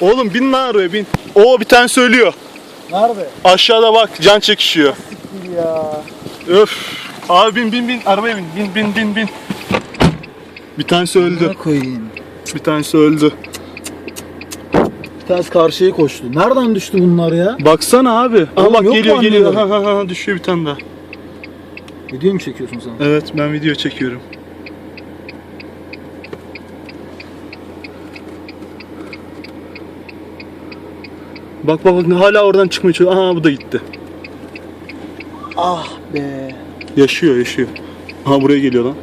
Oğlum bin lan arabaya bin. Oo bir tane söylüyor. Nerede? Aşağıda bak can çekişiyor. Siktir ya. Öf. Abi bin bin bin arabaya bin. Bin bin bin bin. Bir tanesi öldü. Ne koyayım? Bir tanesi öldü. Bir tanesi karşıya koştu. Nereden düştü bunlar ya? Baksana abi. Aa Oğlum bak yok mu geliyor geliyor. Ha anneleri? ha ha düşüyor bir tane daha. Video mu çekiyorsun sen? Evet ben video çekiyorum. Bak bak bak hala oradan çıkmaya çalışıyor. Aha bu da gitti. Ah be. Yaşıyor yaşıyor. Aha buraya geliyor lan.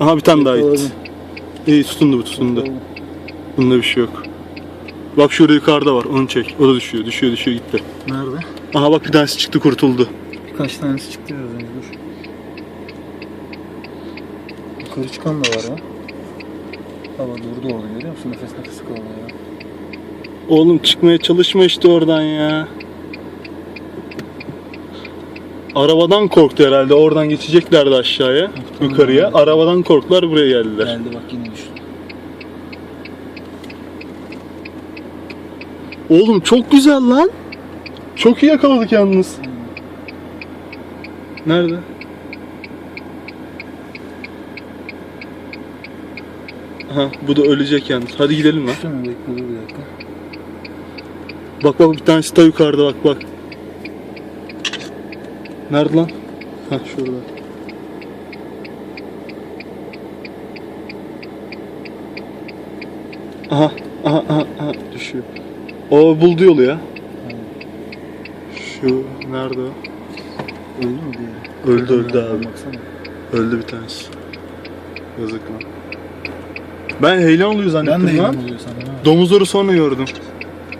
Aha bir tane daha gitti. İyi tutundu bu tutundu. Bunda bir şey yok. Bak şurada yukarıda var onu çek. O da düşüyor düşüyor düşüyor gitti. Nerede? Aha bak bir tanesi çıktı kurtuldu. Birkaç tanesi çıktı biraz önce dur. Yukarı çıkan da var ya. Hava durdu orada görüyor musun? Nefes nefes kaldı ya. Oğlum çıkmaya çalışma işte oradan ya. Arabadan korktu herhalde. Oradan geçeceklerdi aşağıya, yukarıya. Arabadan korktular buraya geldiler. Geldi bak yine düştü. Oğlum çok güzel lan. Çok iyi yakaladık yalnız. Nerede? Aha bu da ölecek yalnız. Hadi gidelim lan. Düştü mü? Bekle dur bir dakika. Bak bak bir tanesi de yukarıda bak bak. Nerede lan? Ha şurada. Aha, aha, aha, aha düşüyor. O buldu yolu ya. Şu nerede o? Öldü mü diğeri? Öldü öldü abi. Baksana. Öldü bir tanesi. Yazık lan. Ben heyelan oluyor Ben de zannettim lan. Domuzları sonra gördüm.